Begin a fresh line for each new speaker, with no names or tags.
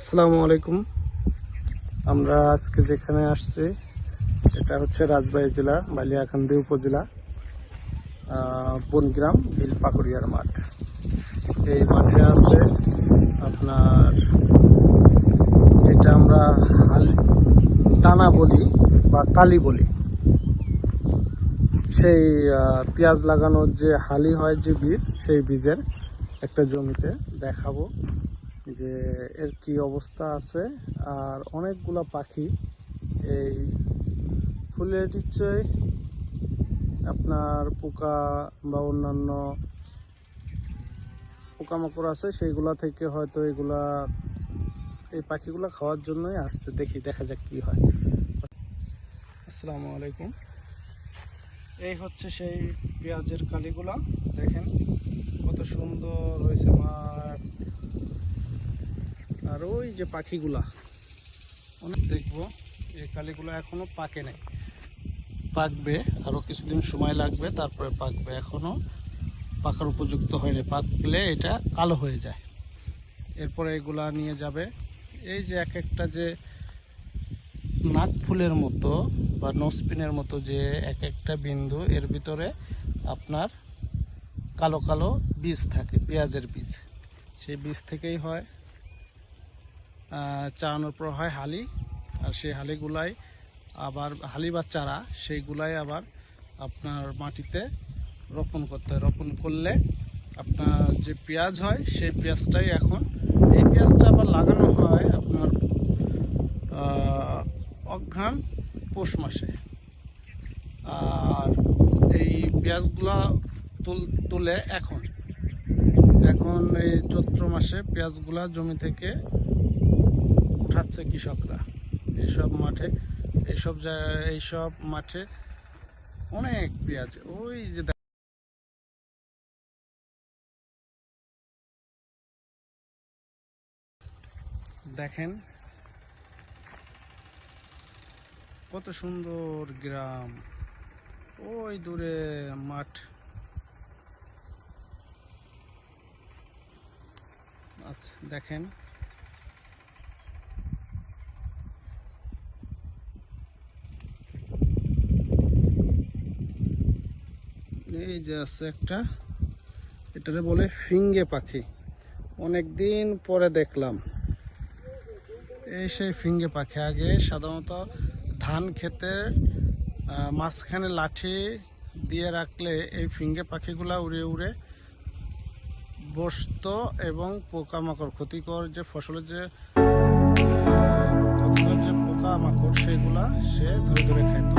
আসসালামু আলাইকুম। আমরা আজকে যেখানে আসছি, এটা হচ্ছে রাজবাড়ী জেলা বালিয়াকান্দি উপজেলা বনগ্রাম বিল পাকুড়িয়ার মাঠ। এই মাঠে আছে আপনার, যেটা আমরা হাল, দানা বলি বা কালি বলি। সেই পেঁয়াজ লাগানোর যে হালি হয় যে বীজ, সেই বীজের একটা জমিতে দেখাবো। যে এর কি অবস্থা আছে, আর অনেকগুলা পাখি এই ফুলের নিশ্চয় আপনার পোকা বা অন্যান্য পোকামাকড় আছে, সেইগুলা থেকে হয়তো এগুলা এই পাখিগুলা খাওয়ার জন্যই আসছে। দেখি, দেখা যাক কি হয়। আসসালামু আলাইকুম। এই হচ্ছে সেই পেঁয়াজের কালিগুলা। দেখেন, কত সুন্দর হয়েছে মাঠ আর ওই যে পাখিগুলা। অনেক দেখব, এই কালিগুলো এখনও পাকে নাই। পাকবে, আরও কিছুদিন সময় লাগবে, তারপরে পাকবে। এখনও পাকার উপযুক্ত হয়নি। পাকলে এটা কালো হয়ে যায়। এরপরে এগুলা নিয়ে যাবে। এই যে এক একটা যে নাক ফুলের মতো বা নসপিনের মতো যে এক একটা বিন্দু, এর ভিতরে আপনার কালো কালো বীজ থাকে, পেঁয়াজের বীজ। সেই বীজ থেকেই হয়। আহ, চারানোর পর হয় হালি আর সেই হালিগুলাই আবার হালি বা চারা সেইগুলাই আবার আপনার মাটিতে রোপণ করতে হয়। রোপণ করলে আপনার যে পেঁয়াজ হয় সেই পেঁয়াজটাই এখন এই পেঁয়াজটা আবার লাগানো হয় আপনার অঘ্রাণ পৌষ মাসে। আর এই পেঁয়াজগুলা তুল তুলে এখন এখন এই চৈত্র মাসে পেঁয়াজগুলা জমি থেকে উঠাচ্ছে কৃষকরা। এইসব মাঠে এইসব এইসব মাঠে অনেক পেঁয়াজ। ওই যে দেখেন কত সুন্দর গ্রাম। ওই দূরে মাঠ। আচ্ছা দেখেন এই যে আছে একটা, এটারে বলে ফিঙ্গে পাখি। অনেক দিন পরে দেখলাম। এই সেই ফিঙ্গে পাখি। আগে সাধারণত ধান খেতে মাঝখানে লাঠি দিয়ে রাখলে এই ফিঙ্গে পাখিগুলা উড়ে উড়ে বসতো এবং পোকামাকড়, ক্ষতিকর যে ফসলের যে ক্ষতিকর যে পোকামাকড়, সেগুলা সে ধরে ধরে খেত